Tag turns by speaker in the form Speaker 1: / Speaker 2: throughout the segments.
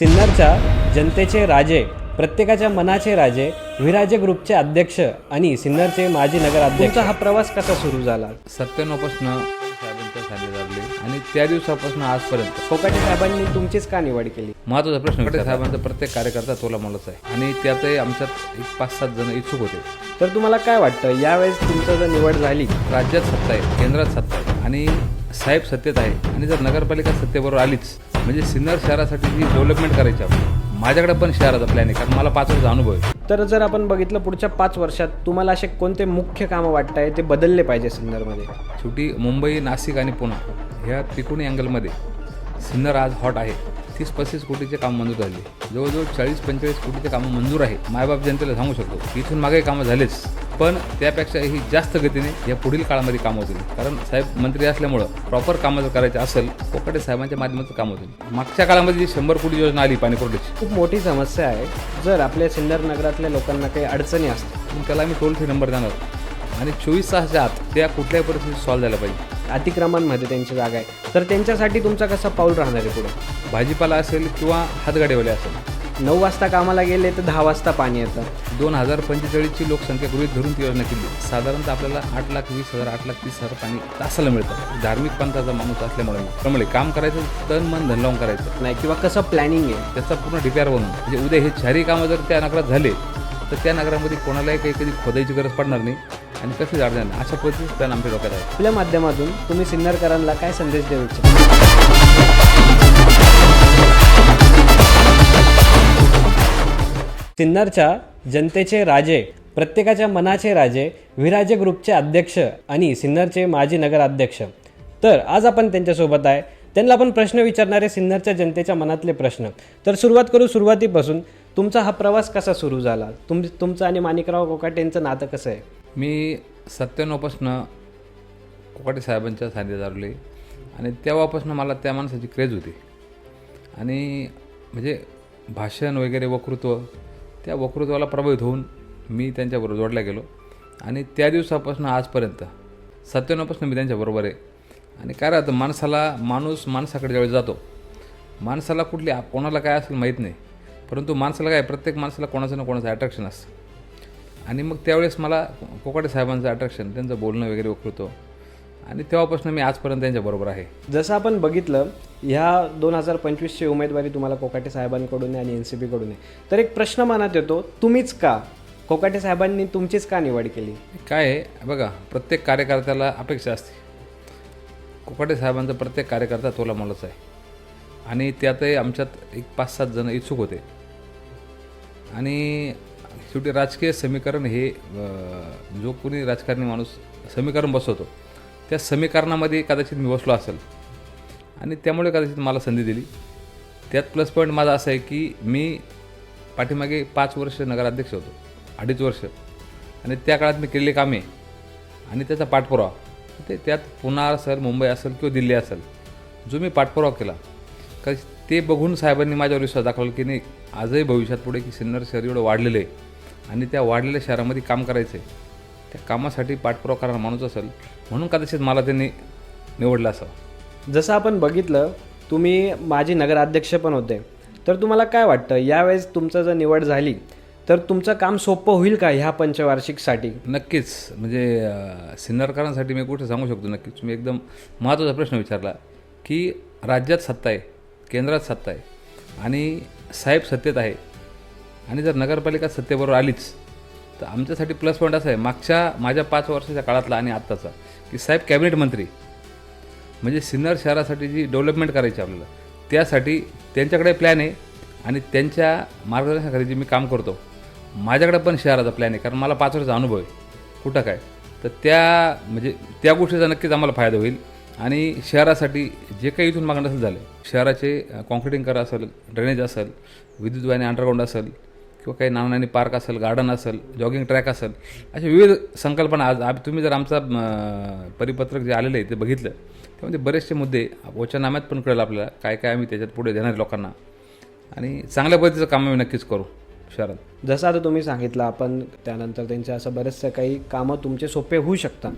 Speaker 1: सिन्नरच्या जनतेचे राजे प्रत्येकाच्या मनाचे राजे विराजे ग्रुपचे अध्यक्ष आणि सिन्नरचे माजी नगराध्यक्ष. हा प्रवास कसा सुरू झाला?
Speaker 2: सत्त्याण्णवपासनं साहेबांच्या साधे लागले आणि त्या दिवसापासून आजपर्यंत.
Speaker 1: कोकाटे साहेबांनी तुमचीच का निवड केली?
Speaker 2: महत्त्वाचा प्रश्न विचारला. साहेबांचा प्रत्येक कार्यकर्ता तोला मोलाच आहे. आणि त्यातही आमच्यात एक पाच सात जण इच्छुक होते.
Speaker 1: तर तुम्हाला काय वाटतं यावेळेस तुमचं जर निवड झाली?
Speaker 2: राज्यात सत्ता आहे केंद्रात सत्ता आहे आणि साहेब सत्तेत आहे. आणि जर नगरपालिका सत्तेबरोबर आलीच म्हणजे सिन्नर शहरासाठी जी डेव्हलपमेंट करायची आहे माझ्याकडे पण शहराचा प्लॅन आहे कारण मला पाच वर्षाचा अनुभव आहे.
Speaker 1: तर जर आपण बघितलं पुढच्या पाच वर्षात तुम्हाला असे कोणते मुख्य कामं वाटत ते बदलले पाहिजे सिन्नरमध्ये?
Speaker 2: शेवटी मुंबई नाशिक आणि पुणे ह्या तिकोणी अँगलमध्ये सिन्नर आज हॉट आहे. तीस पस्तीस कोटीचे काम मंजूर झाले. जवळजवळ चाळीस पंचेचाळीस कोटीचे कामं मंजूर आहे मायबाप जनतेला सांगू शकतो इथून मागे कामं झालेच. पण त्यापेक्षा ही जास्त गतीने या पुढील काळामध्ये कामं होतील. कारण साहेब मंत्री असल्यामुळं प्रॉपर कामं जर करायचं असेल कोकडे साहेबांच्या माध्यमातून कामं होतील. मागच्या काळामध्ये जी शंभर कोटी योजना आली पाणीपुरवठ्याची
Speaker 1: खूप मोठी समस्या आहे. जर आपल्या सिन्नर नगरातल्या लोकांना काही अडचणी असतात
Speaker 2: मग त्याला आम्ही टोल फ्री नंबर देणार. आणि चोवीस तासाच्या आत त्या कुठल्याही परिस्थितीत सॉल्व्ह झाल्या पाहिजे.
Speaker 1: अतिक्रमणमध्ये त्यांची जागा आहे. तर त्यांच्यासाठी तुमचा कसा पाऊल राहणार आहे पुढे?
Speaker 2: भाजीपाला असेल किंवा हातगाडीवाले असेल?
Speaker 1: नऊ वाजता कामाला गेले तर दहा वाजता पाणी येतं.
Speaker 2: दोन हजार पंचेचाळीसची लोकसंख्या गृहीत धरून ती योजना केली. साधारणतः आपल्याला आठ लाख वीस हजार आठ लाख तीस हजार पाणी तासाला मिळतं. धार्मिक पंथाचा माणूस असल्यामुळे त्यामुळे काम करायचं तन मन धन लावून करायचं.
Speaker 1: नाही किंवा कसं प्लॅनिंग आहे?
Speaker 2: त्याचा पूर्ण डिपेअर बनवून म्हणजे उद्या हे चारही कामं जर त्या नगरात झाले तर त्या नगरामध्ये कोणालाही काही कधी खोदायची गरज पडणार नाही. आणि कसं अडचण अशा पद्धतीचे प्लॅन आमच्या डोक्यात आहे.
Speaker 1: आपल्या माध्यमातून तुम्ही सिन्नरकरांना काय संदेश देऊ इच्छिता? सिन्नरच्या जनतेचे राजे प्रत्येकाच्या मनाचे राजे विराजे ग्रुपचे अध्यक्ष आणि सिन्नरचे माजी नगराध्यक्ष. तर आज आपण त्यांच्यासोबत आहे. त्यांना आपण प्रश्न विचारणारे सिन्नरच्या जनतेच्या मनातले प्रश्न. तर सुरुवात करू सुरुवातीपासून. तुमचा हा प्रवास कसा सुरू झाला? तुम तुमचं आणि माणिकराव कोकाटेंचं नातं कसं आहे?
Speaker 2: मी सत्त्याण्णवपासनं कोकाटे साहेबांच्या सानिध्यात आले आणि तेव्हापासून मला त्या माणसाची क्रेज होती. आणि म्हणजे भाषण वगैरे वक्तृत्व त्या वक्तृत्वाला प्रभावित होऊन मी त्यांच्याबरोबर जोडला गेलो. आणि त्या दिवसापासून आजपर्यंत सत्त्याण्णवपासून मी त्यांच्याबरोबर आहे. आणि काय राहतं माणसाला माणूस माणसाकडे ज्यावेळी जातो माणसाला कुठली कोणाला काय असेल माहीत नाही. परंतु माणसाला काय प्रत्येक माणसाला कोणाचं ना कोणाचं अट्रॅक्शन असतं. आणि मग त्यावेळेस मला कोकाटे साहेबांचं अट्रॅक्शन त्यांचं बोलणं वगैरे वक्तृत्व आणि तेव्हापासून मी आजपर्यंत त्यांच्याबरोबर आहे.
Speaker 1: जसं आपण बघितलं ह्या दोन हजार पंचवीसची उमेदवारी तुम्हाला कोकाटे साहेबांकडून आहे आणि एन सी बीकडून आहे. तर एक प्रश्न मनात येतो तुम्हीच का कोकाटे साहेबांनी तुमचीच का निवड केली?
Speaker 2: काय आहे? बघा प्रत्येक कार्यकर्त्याला अपेक्षा असते. कोकाटे साहेबांचा प्रत्येक कार्यकर्ता तोला मोलाच आहे. आणि त्यातही आमच्यात एक पाच सात जण इच्छुक होते. आणि शेवटी राजकीय समीकरण हे जो कोणी राजकारणी माणूस समीकरण बसवतो त्या समीकरणामध्ये कदाचित मी बसलो असेल. आणि त्यामुळे कदाचित मला संधी दिली. त्यात प्लस पॉईंट माझा असा आहे की मी पाठीमागे पाच वर्ष नगराध्यक्ष होतो अडीच वर्ष. आणि त्या काळात मी केलेली कामे आणि त्याचा पाठपुरावा. ते त्यात पुणे असेल मुंबई असेल किंवा दिल्ली असेल जो मी पाठपुरावा केला का ते बघून साहेबांनी माझ्यावर विश्वास दाखवला की नाही आजही भविष्यात पुढे की सिन्नर शहर एवढं वाढलेलं आहे. आणि त्या वाढलेल्या शहरामध्ये काम करायचं. आहे त्या कामासाठी पाठपुरावा करणारा माणूस असेल म्हणून कदाचित मला त्यांनी निवडलं असावं
Speaker 1: जसं आपण बघितलं तुम्ही माझी नगराध्यक्ष पण होते. तर तुम्हाला काय वाटतं यावेळेस तुमचं जर निवड झाली तर तुमचं काम सोपं होईल का ह्या पंचवार्षिकसाठी?
Speaker 2: नक्कीच. म्हणजे सिन्नरकरांसाठी मी कुठे सांगू शकतो नक्कीच. तुम्ही एकदम महत्त्वाचा प्रश्न विचारला की राज्यात सत्ता आहे केंद्रात सत्ता आहे आणि साहेब सत्तेत आहे आणि जर नगरपालिका सत्तेबरोबर आलीच तर आमच्यासाठी प्लस पॉईंट असा आहे. मागच्या माझ्या पाच वर्षाच्या काळातला आणि आत्ताचा की साहेब कॅबिनेट मंत्री म्हणजे सिन्नर शहरासाठी जी डेव्हलपमेंट करायची आपल्याला त्यासाठी त्यांच्याकडे प्लॅन आहे आणि त्यांच्या मार्गदर्शनाखाली जे मी काम करतो माझ्याकडे पण शहराचा प्लॅन आहे. कारण मला पाच वर्षाचा अनुभव आहे. कुठं काय? तर त्या म्हणजे त्या गोष्टीचा नक्कीच आम्हाला फायदा होईल. आणि शहरासाठी जे काही इथून मागणं असेल झालं. शहराचे कॉन्क्रिटिंग करा असेल ड्रेनेज असेल विद्युत वाहिनी अंडरग्राऊंड असेल किंवा काही नाना नानी पार्क असेल गार्डन असेल जॉगिंग ट्रॅक असेल अशा विविध संकल्पना आज आप तुम्ही जर आमचा परिपत्रक जे आलेलं आहे ते बघितलं त्यामध्ये बरेचसे मुद्दे वचनाम्यात पण कळेल आपल्याला काय काय आम्ही त्याच्यात पुढे देणार लोकांना. आणि चांगल्या पद्धतीचं काम आम्ही नक्कीच करू. शहरात
Speaker 1: जसं आता तुम्ही सांगितलं आपण त्यानंतर त्यांच्या असं बरेचसे काही कामं तुमचे सोपे होऊ शकतात.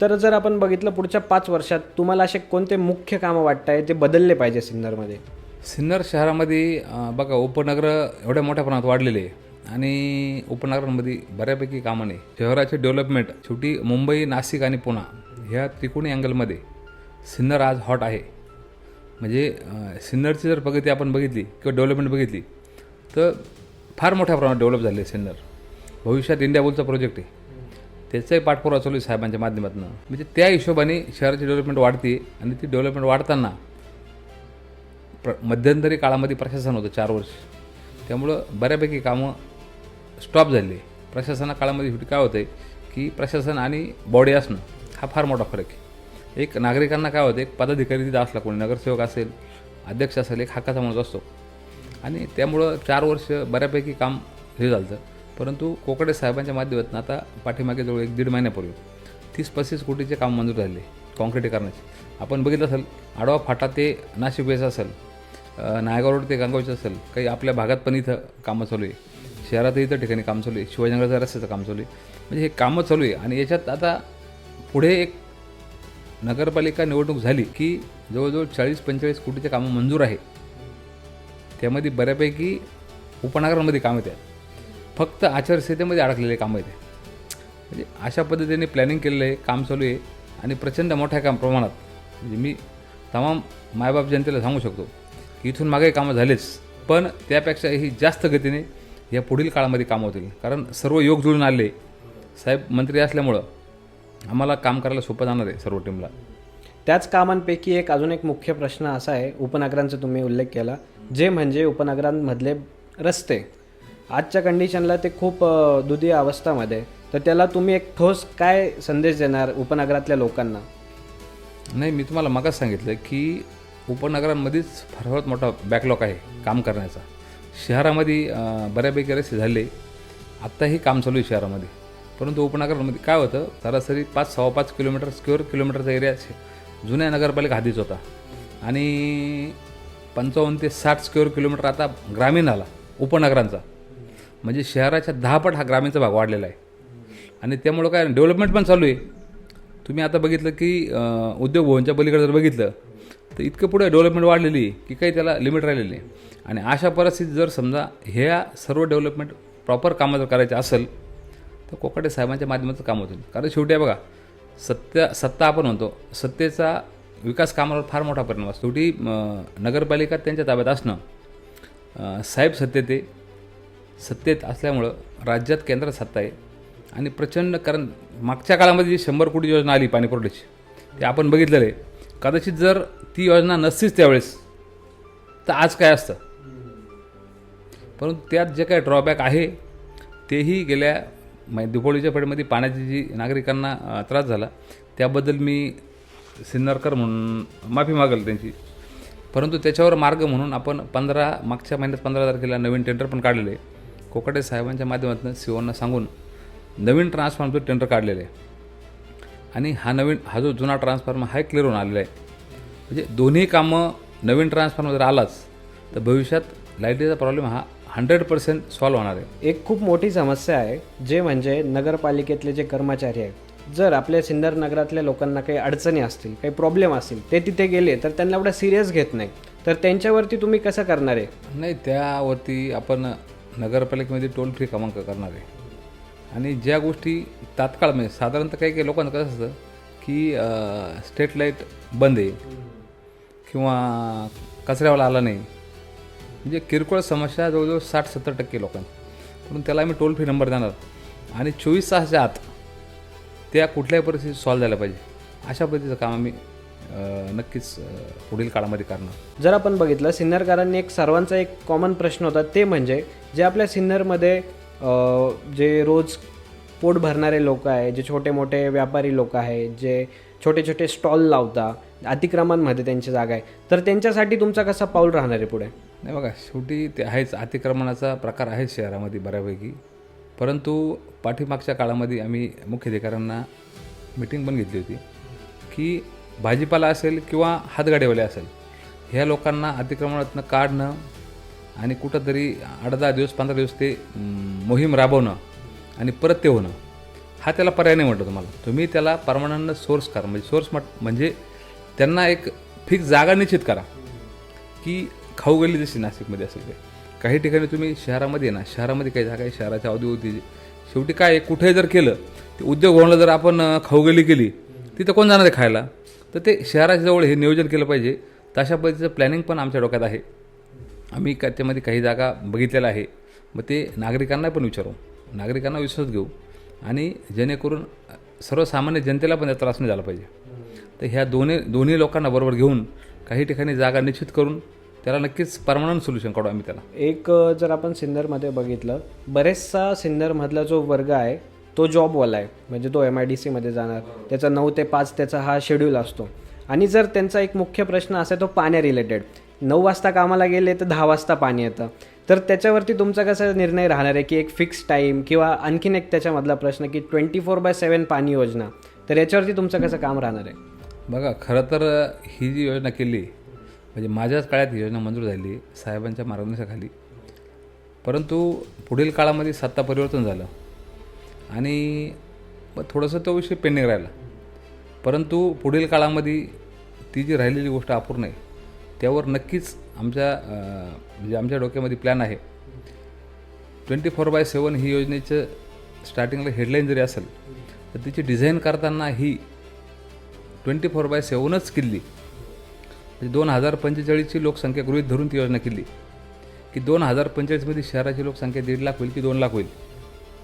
Speaker 1: तर जर आपण बघितलं पुढच्या पाच वर्षात तुम्हाला असे कोणते मुख्य कामं वाटत आहे ते बदलले पाहिजे सिन्नरमध्ये?
Speaker 2: सिन्नर शहरामध्ये बघा उपनगर एवढ्या मोठ्या प्रमाणात वाढलेले आहे. आणि उपनगरांमध्ये बऱ्यापैकी कामं नाही. शहराचे डेव्हलपमेंट शेवटी मुंबई नाशिक आणि पुणा ह्या त्रिकोणी अँगलमध्ये सिन्नर आज हॉट आहे. म्हणजे सिन्नरची जर प्रगती आपण बघितली किंवा डेव्हलपमेंट बघितली तर फार मोठ्या प्रमाणात डेव्हलप झाले आहे सिन्नर. भविष्यात इंडिया बुलचा प्रोजेक्ट आहे. त्याचाही पाठपुरावा चालू आहे साहेबांच्या माध्यमातून. म्हणजे त्या हिशोबाने शहराची डेव्हलपमेंट वाढते आणि ती डेव्हलपमेंट वाढताना प्र मध्यंतरी काळामध्ये प्रशासन होतं चार वर्ष. त्यामुळं बऱ्यापैकी कामं स्टॉप झाली. प्रशासना काळामध्ये शेवटी काय होतं आहे की प्रशासन आणि बॉडी असणं हा फार मोठा फरक आहे. एक नागरिकांना काय होतं एक पदाधिकारी तिथं असला कोणी नगरसेवक असेल अध्यक्ष असेल एक हक्काचा माणूस असतो. आणि त्यामुळं चार वर्ष बऱ्यापैकी काम हे झालं परंतु कोकडे साहेबांच्या माध्यमातून आता पाठीमागे जवळ एक दीड महिन्यापूर्वी तीस पस्तीस कोटीचे काम मंजूर झाले काँक्रिटीकरणाचे आपण बघितलं असेल आडवा फाटा ते नाशिक वेस असेल नायगाव रोड ते गंगावची असेल काही आपल्या भागात पण इथं कामं चालू आहे. शहरातही इतर ठिकाणी काम चालू आहे. शिवाजीनगरच्या रस्त्याचं काम चालू आहे. म्हणजे हे कामं चालू आहे. आणि याच्यात आता पुढे एक नगरपालिका निवडणूक झाली की जवळजवळ चाळीस पंचेचाळीस कोटीचे कामं मंजूर आहे. त्यामध्ये बऱ्यापैकी उपनगरांमध्ये कामं येतात. फक्त आचारसंहितेमध्ये अडकलेले कामं येते म्हणजे अशा पद्धतीने प्लॅनिंग केलेलं आहे काम चालू आहे. आणि प्रचंड मोठ्या काम प्रमाणात म्हणजे मी तमाम मायबाप जनतेला सांगू शकतो इथून मागे कामं झालेच पण त्यापेक्षाही जास्त गतीने या पुढील काळामध्ये कामं होतील. कारण सर्व योग जुळून आले. साहेब मंत्री असल्यामुळं आम्हाला काम करायला सोपं जाणार आहे सर्व टीमला
Speaker 1: त्याच कामांपैकी एक अजून एक मुख्य प्रश्न असा आहे उपनगरांचा तुम्ही उल्लेख केला जे म्हणजे उपनगरांमधले रस्ते. आजच्या कंडिशनला ते खूप अ, दुधीय अवस्थामध्ये. तर त्याला तुम्ही एक ठोस काय संदेश देणार उपनगरातल्या लोकांना?
Speaker 2: नाही मी तुम्हाला मगाच सांगितलं की उपनगरांमध्येच फार मोठा बॅकलॉग आहे काम करण्याचा. शहरामध्ये बऱ्यापैकी रस्ते झाले. आत्ताही काम चालू आहे शहरामध्ये. परंतु उपनगरांमध्ये काय होतं सरासरी पाच सव्वा पाच किलोमीटर स्क्वेअर किलोमीटरचा एरिया जुन्या नगरपालिका हद्दीच होता. आणि पंचावन्न ते साठ स्क्वेअर किलोमीटर आता ग्रामीण आला उपनगरांचा. म्हणजे शहराच्या दहापट हा ग्रामीणचा भाग वाढलेला आहे. आणि त्यामुळं काय डेव्हलपमेंट पण चालू आहे. तुम्ही आता बघितलं की उद्योग भवनच्या पलीकडे जर बघितलं तर इतकं पुढे डेव्हलपमेंट वाढलेली की काही त्याला लिमिट राहिलेली नाही. आणि अशा परिस्थितीत जर समजा ह्या सर्व डेव्हलपमेंट प्रॉपर कामं जर करायचे असेल तर कोकाटे साहेबांच्या माध्यमातून काम होतील. कारण शेवटी आहे बघा सत्य सत्ता आपण म्हणतो सत्तेचा विकास कामावर फार मोठा परिणाम असतो. शेवटी नगरपालिका त्यांच्या ताब्यात असणं साहेब सत्तेते सत्तेत असल्यामुळं राज्यात केंद्रात सत्ता आहे. आणि प्रचंड कारण मागच्या काळामध्ये जी शंभर कोटी योजना आली पाणीपुरवठ्याची ते आपण बघितलेलं आहे. कदाचित जर ती योजना नसतीच त्यावेळेस तर आज काय असतं? परंतु त्यात जे काही ड्रॉबॅक आहे तेही गेल्या मै दिपोळीच्या फळीमध्ये पाण्याची जी नागरिकांना त्रास झाला त्याबद्दल मी सिन्नरकर म्हणून माफी मागेल त्यांची. परंतु त्याच्यावर मार्ग म्हणून आपण पंधरा मागच्या महिन्यात पंधरा तारखेला नवीन टेंडर पण काढलेले. कोकाटे साहेबांच्या माध्यमातून सीओना सांगून नवीन ट्रान्सफॉर्मचं टेंडर काढलेले. आहे आणि हा नवीन हा जो जुना ट्रान्सफॉर्मर हा क्लिअर होऊन आलेला आहे. म्हणजे दोन्ही कामं नवीन ट्रान्सफॉर्मर जर आलाच तर भविष्यात लाईटीचा प्रॉब्लेम हा हंड्रेड पर्सेंट सॉल्व्ह होणार आहे.
Speaker 1: एक खूप मोठी समस्या आहे जे म्हणजे नगरपालिकेतले जे कर्मचारी आहेत जर आपल्या सिन्नर नगरातल्या लोकांना काही अडचणी असतील काही प्रॉब्लेम असतील ते तिथे गेले तर त्यांना एवढं सिरियस घेत नाही. तर त्यांच्यावरती तुम्ही कसं करणार आहे?
Speaker 2: नाही त्यावरती आपण नगरपालिकेमध्ये टोल फ्री क्रमांक करणार आहे. आणि ज्या गोष्टी तात्काळ म्हणजे साधारणतः काही काही लोकांचं कसं असतं की स्ट्रेट लाइट बंद आहे. किंवा कचऱ्यावाला आला नाही. म्हणजे किरकोळ समस्या जवळजवळ साठ सत्तर टक्के लोकांची म्हणून त्याला आम्ही टोल फ्री नंबर देणार. आणि चोवीस तासाच्या आत त्या कुठल्याही परिस्थितीत सॉल्व्ह झाल्या पाहिजे. अशा पद्धतीचं काम आम्ही नक्कीच पुढील काळामध्ये करणार.
Speaker 1: जर आपण बघितलं सिन्नरकारांनी एक सर्वांचा एक कॉमन प्रश्न होता ते म्हणजे जे आपल्या सिन्नरमध्ये जे रोज पोट भरणारे लोक आहे जे छोटे मोठे व्यापारी लोक आहे जे छोटे छोटे स्टॉल लावता अतिक्रमणमध्ये त्यांची जागा आहे. तर त्यांच्यासाठी तुमचा कसा पाऊल राहणार आहे पुढे?
Speaker 2: नाही बघा शेवटी ते आहेच अतिक्रमणाचा प्रकार आहे शहरामध्ये बऱ्यापैकी. परंतु पाठीमागच्या काळामध्ये आम्ही मुख्याधिकाऱ्यांना मिटिंग पण घेतली होती की भाजीपाला असेल किंवा हातगाडीवाले असेल ह्या लोकांना अतिक्रमणातनं काढणं आणि कुठंतरी आठ दहा दिवस पंधरा दिवस ते मोहीम राबवणं आणि परत ते होणं हा त्याला पर्याय नाही म्हटलं तुम्हाला. तुम्ही त्याला परमनंट सोर्स करा. म्हणजे सोर्स म्हणजे त्यांना एक फिक्स जागा निश्चित करा की खाऊ गल्ली जशी नाशिकमध्ये असेल ते. काही ठिकाणी तुम्ही शहरामध्ये ना शहरामध्ये काही जागा आहे शहराच्या अवतीभोवती शेवटी काय कुठे जर केलं ते उद्योग होणं जर आपण खाऊ गल्ली केली तिथं कोण जाणार आहे खायला? तर ते शहराच्या जवळ हे नियोजन केलं पाहिजे. तशा पद्धतीचं प्लॅनिंग पण आमच्या डोक्यात आहे. आम्ही का त्यामध्ये काही जागा बघितलेल्या आहे. मग ते नागरिकांना पण विचारू. नागरिकांना विश्वास घेऊ. आणि जेणेकरून सर्वसामान्य जनतेला पण त्याचा त्रास नाही झाला पाहिजे. तर ह्या दोन्ही दोन्ही लोकांना बरोबर घेऊन काही ठिकाणी जागा निश्चित करून त्याला नक्कीच परमनंट सोल्युशन काढू आम्ही त्याला.
Speaker 1: एक जर आपण सिन्नरमध्ये बघितलं बरेचसा सिन्नरमधला जो वर्ग आहे तो जॉबवाला आहे. म्हणजे तो एम आय डी सीमध्ये जाणार. त्याचा नऊ ते पाच त्याचा हा शेड्यूल असतो. आणि जर त्यांचा एक मुख्य प्रश्न असेल तो पाण्या रिलेटेड नऊ वाजता कामाला गेले तर दहा वाजता पाणी येतं. तर त्याच्यावरती तुमचा कसा निर्णय राहणार आहे की एक फिक्स टाईम किंवा आणखीन एक त्याच्यामधला प्रश्न की ट्वेंटी फोर बाय सेवन पाणी योजना तर याच्यावरती तुमचं कसं काम राहणार आहे?
Speaker 2: बघा खरं तर ही जी योजना केली म्हणजे माझ्याच काळात ही योजना मंजूर झाली साहेबांच्या मार्गदर्शनाखाली. परंतु पुढील काळामध्ये सत्ता परिवर्तन झालं आणि मग थोडंसं तो विषय पेंडिंग राहिला. परंतु पुढील काळामध्ये ती जी राहिलेली गोष्ट अपूर्ण आहे त्यावर नक्कीच आमच्या म्हणजे आमच्या डोक्यामध्ये प्लॅन आहे. ट्वेंटी फोर बाय सेवन ही योजनेचं स्टार्टिंगला हेडलाईन जरी असेल तर तिची डिझाईन करताना ही ट्वेंटी फोर बाय सेवनच केली. म्हणजे दोन हजार पंचेचाळीसची लोकसंख्या गृहीत धरून ती योजना केली. की दोन हजार पंचेचाळीसमध्ये शहराची लोकसंख्या दीड लाख होईल की दोन लाख होईल.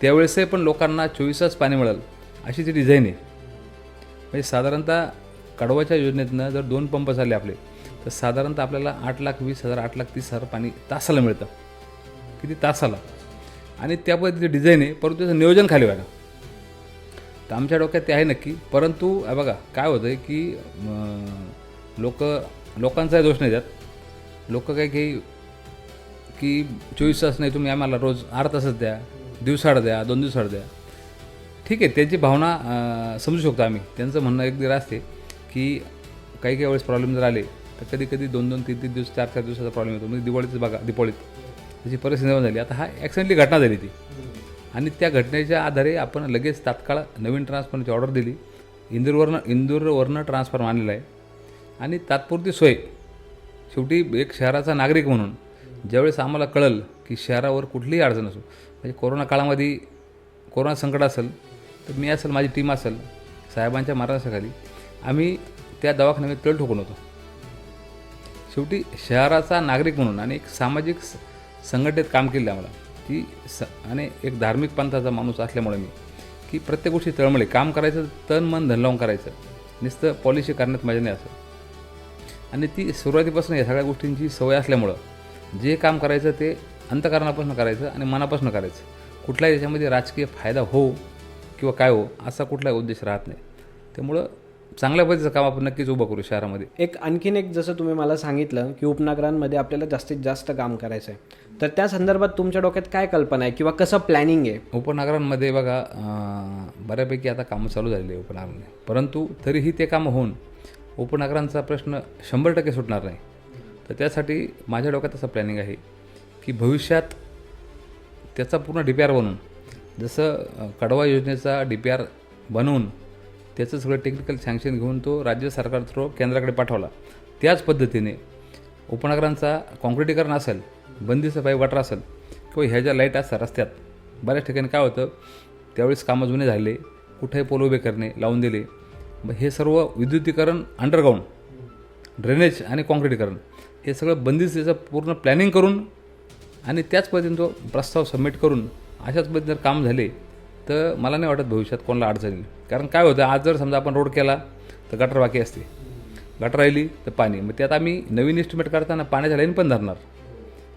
Speaker 2: त्यावेळेसही पण लोकांना चोवीसच पाणी मिळेल. अशी ती डिझाईन आहे. म्हणजे साधारणतः कडवाच्या योजनेतनं जर दोन पंप झाले आपले तर साधारणतः आपल्याला आठ लाख वीस हजार आठ लाख तीस हजार पाणी तासाला मिळतं. किती तासाला? आणि त्या पद्धतीचं डिझाईन आहे परंतु त्याचं नियोजन खाली व्हायला तर आमच्या डोक्यात ते आहे नक्की परंतु बघा काय होतं आहे की लोक लोकांचाही दोष नाही त्यात लोक काय काही की चोवीस तास नाही तुम्ही आम्हाला रोज आठ तासच द्या दिवसाड द्या दोन दिवसाड द्या. ठीक आहे त्यांची भावना समजू शकतो आम्ही. त्यांचं म्हणणं एक दिवस असते की काही काही वेळेस प्रॉब्लेम जर आले तर कधी कधी दोन दोन तीन तीन दिवस चार चार दिवसाचा प्रॉब्लेम येतो. म्हणजे दिवाळीचं बघा दिवाळीत त्याची परिस्थिती निर्माण झाली. आता हा ॲक्सिडेंटली घटना झाली ती. आणि त्या घटनेच्या आधारे आपण लगेच तात्काळ नवीन ट्रान्सफरची ऑर्डर दिली. इंदूरवरनं इंदूरवरनं ट्रान्सफर आणलेला आहे. आणि तात्पुरती सोय. शेवटी एक शहराचा नागरिक म्हणून ज्यावेळेस आम्हाला कळलं की शहरावर कुठलीही अडचण असो म्हणजे कोरोना काळामध्ये कोरोना संकट असेल तर मी असेल माझी टीम असेल साहेबांच्या मार्गदर्शनाखाली आम्ही त्या दवाखान्यामध्ये तळ ठोकून होतो. शेवटी शहराचा नागरिक म्हणून आणि एक सामाजिक स- संघटनेत काम केलं आम्हाला की स आणि एक धार्मिक पंथाचा माणूस असल्यामुळे मी की प्रत्येक गोष्टी तळमळे. काम करायचं तन मन धन लावून करायचं. नुसतं पॉलिसी करण्यात मजा नाही असं. आणि ती सुरुवातीपासून या सगळ्या गोष्टींची सवय असल्यामुळं जे काम करायचं ते अंतकरणापासून करायचं आणि मनापासून करायचं. कुठल्याही याच्यामध्ये राजकीय फायदा हो किंवा काय हो असा कुठलाही उद्देश राहत नाही. त्यामुळं चांगल्या पद्धतीचं काम आपण नक्कीच उभं करू शहरामध्ये.
Speaker 1: एक आणखीन एक जसं तुम्ही मला सांगितलं की उपनगरांमध्ये आपल्याला जास्तीत जास्त काम करायचं आहे तर त्या संदर्भात तुमच्या डोक्यात काय कल्पना आहे किंवा कसं प्लॅनिंग आहे?
Speaker 2: उपनगरांमध्ये बघा बऱ्यापैकी आता कामं चालू झालेली आहे उपनगरांमध्ये. परंतु तरीही ते कामं होऊन उपनगरांचा प्रश्न शंभर टक्के सुटणार नाही. तर त्यासाठी माझ्या डोक्यात असं प्लॅनिंग आहे की भविष्यात त्याचा पूर्ण डी पी आर बनवून जसं कडवा योजनेचा डी पी आर बनवून त्याचं सगळं टेक्निकल सँक्शन घेऊन तो राज्य सरकार थ्रू केंद्राकडे पाठवला. त्याच पद्धतीने उपनगरांचा काँक्रिटीकरण असेल बंदीचं पाईप वाटर असेल किंवा ह्या ज्या लाइट असतात रस्त्यात बऱ्याच ठिकाणी काय होतं त्यावेळेस कामं जुने झाले कुठेही पोल उभे करणे लावून दिले. मग हे सर्व विद्युतीकरण अंडरग्राऊंड ड्रेनेज आणि काँक्रिटीकरण हे सगळं बंदिस्तीचं पूर्ण प्लॅनिंग करून आणि त्याच पद्धतीने तो प्रस्ताव सबमिट करून अशाच पद्धतीने जर काम झाले तर मला नाही वाटत भविष्यात कोणाला अडचण येईल. कारण काय होतं आज जर समजा आपण रोड केला तर गटर बाकी असते. गटर राहिली तर पाणी. मग त्यात आम्ही नवीन एस्टिमेट करताना पाण्याच्या लाईन पण धरणार.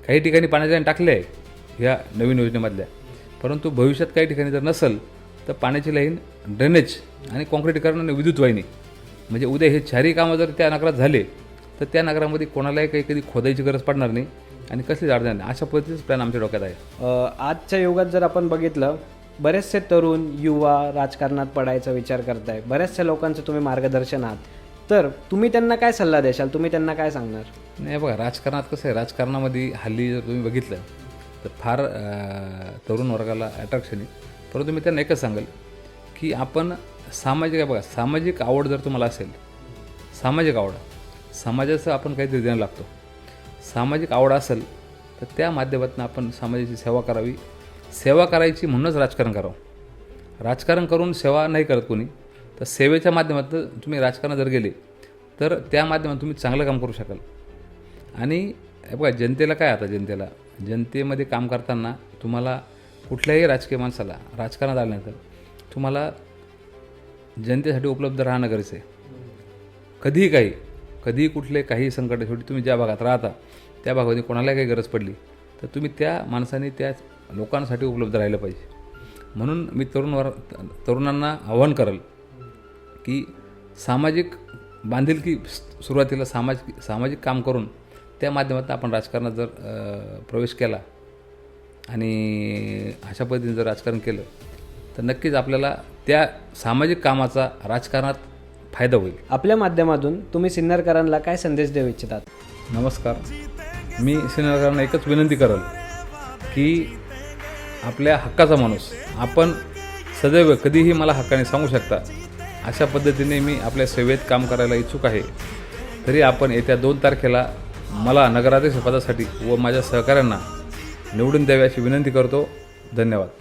Speaker 2: काही ठिकाणी पाण्याच्या लाईन टाकल्या आहे ह्या नवीन योजनेमधल्या. परंतु भविष्यात काही ठिकाणी जर नसेल तर पाण्याची लाईन ड्रेनेज आणि कॉन्क्रिटीकरण आणि विद्युत वाहिनी. म्हणजे उद्या हे चारही कामं जर त्या नगरात झाले तर त्या नगरामध्ये कोणालाही काही कधी खोदायची गरज पडणार नाही आणि कसलीच अडचण नाही. अशा पद्धतीचं प्लॅन आमच्या डोक्यात आहे.
Speaker 1: आजच्या युगात जर आपण बघितलं बरेचसे तरुण युवा राजकारणात पडायचा विचार करताय. बऱ्याचशा लोकांचं तुम्ही मार्गदर्शन आहात. तर तुम्ही त्यांना काय सल्ला देशाल? तुम्ही त्यांना काय सांगणार?
Speaker 2: नाही बघा राजकारणात कसं आहे राजकारणामध्ये हल्ली जर तुम्ही बघितलं तर फार तरुण वर्गाला अट्रॅक्शन आहे. परंतु मी त्यांना एकच सांगेल की आपण सामाजिक आहे बघा सामाजिक आवड जर तुम्हाला असेल सामाजिक आवड समाजाचं आपण काहीतरी देणं लागतो. सामाजिक आवड असेल तर त्या माध्यमातून आपण समाजाची सेवा करावी सेवा करायची म्हणूनच राजकारण करावं. राजकारण करून सेवा नाही करत कोणी तर सेवेच्या माध्यमातून तुम्ही राजकारणात जर गेले तर त्या माध्यमातून तुम्ही चांगलं काम करू शकाल. आणि बघा जनतेला काय आता जनतेला? जनतेमध्ये काम करताना तुम्हाला कुठल्याही राजकीय माणसाला राजकारणात आल्यानंतर तुम्हाला जनतेसाठी उपलब्ध राहणं गरजेचं आहे. कधीही काही कधीही कुठले काही संकट शेवटी तुम्ही ज्या भागात राहता त्या भागामध्ये कोणाला काही गरज पडली तर तुम्ही त्या माणसाने त्या लोकांसाठी उपलब्ध राहिलं पाहिजे. म्हणून मी तरुणवर तरुणांना आव्हान करेल की सामाजिक बांधिलकी सुरुवातीला सामाजिक सामाजिक काम करून त्या माध्यमातून आपण राजकारणात जर प्रवेश केला आणि अशा पद्धतीने जर राजकारण केलं तर नक्कीच आपल्याला त्या सामाजिक कामाचा राजकारणात फायदा होईल.
Speaker 1: आपल्या माध्यमातून तुम्ही सिन्नरकरांना काय संदेश देऊ इच्छितात?
Speaker 2: नमस्कार. मी सिनेमाकारांना एकच विनंती करेल की आपल्या हक्काचा माणूस. आपण सदैव कधीही मला हक्काने सांगू शकता. अशा पद्धतीने मी आपल्या सेवेत काम करायला इच्छुक आहे. तरी आपण येत्या दोन तारखेला मला नगराध्यक्ष पदासाठी व माझ्या सहकाऱ्यांना निवडून द्यावी अशी विनंती करतो. धन्यवाद.